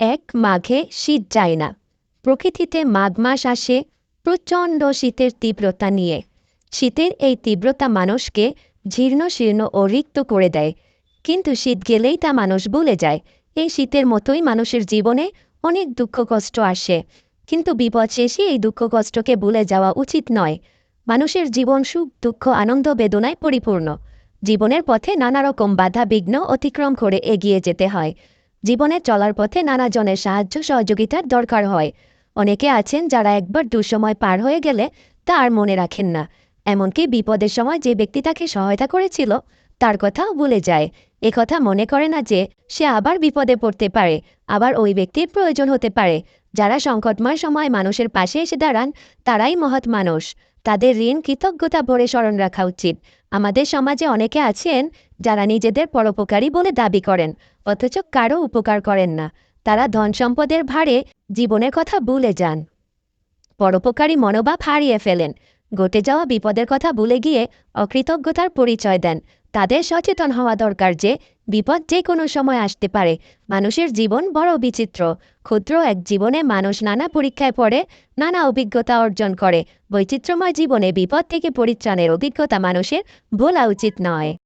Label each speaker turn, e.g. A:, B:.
A: এক মাঘে শীত যায় না। প্রকৃতিতে মাঘ মাস আসে প্রচণ্ড শীতের তীব্রতা নিয়ে। শীতের এই তীব্রতা মানুষকে জীর্ণ শীর্ণ ও রিক্ত করে দেয়। কিন্তু শীত গেলেই তা মানুষ ভুলে যায়। এই শীতের মতোই মানুষের জীবনে অনেক দুঃখ কষ্ট আসে। কিন্তু বিপদ শেষে এই দুঃখ কষ্টকে ভুলে যাওয়া উচিত নয়। মানুষের জীবন সুখ, দুঃখ, আনন্দ, বেদনায় পরিপূর্ণ। জীবনের পথে নানা রকম বাধা, বিঘ্ন অতিক্রম করে এগিয়ে যেতে হয়। জীবনে চলার পথে নানা জনের সাহায্য, সহযোগিতার দরকার হয়। অনেকে আছেন যারা একবার দুঃসময় পার হয়ে গেলে তা আর মনে রাখেন না। এমনকি বিপদের সময় যে ব্যক্তি তাকে সহায়তা করেছিল, তার কথাও ভুলে যায়। কথা মনে করে না যে সে আবার বিপদে পড়তে পারে, আবার ওই ব্যক্তির প্রয়োজন হতে পারে। যারা সংকটময় সময় মানুষের পাশে এসে দাঁড়ান, তারাই মহৎ মানুষ। তাদের ঋণ, কৃতজ্ঞতা ভরে স্মরণ রাখা উচিত। আমাদের সমাজে অনেকে আছেন যারা নিজেদের পরোপকারী বলে দাবি করেন, অথচ কারও উপকার করেন না। তারা ধন সম্পদের ভারে জীবনের কথা ভুলে যান। পরোপকারী মনোভাব হারিয়ে ফেলেন। ঘটে যাওয়া বিপদের কথা ভুলে গিয়ে অকৃতজ্ঞতার পরিচয় দেন। তাদের সচেতন হওয়া দরকার যে, বিপদ যে কোনো সময় আসতে পারে। মানুষের জীবন বড় বিচিত্র। ক্ষুদ্র এক জীবনে মানুষ নানা পরীক্ষায় পড়ে, নানা অভিজ্ঞতা অর্জন করে। বৈচিত্র্যময় জীবনে বিপদ থেকে পরিত্রাণের অভিজ্ঞতা মানুষের ভোলা উচিত নয়।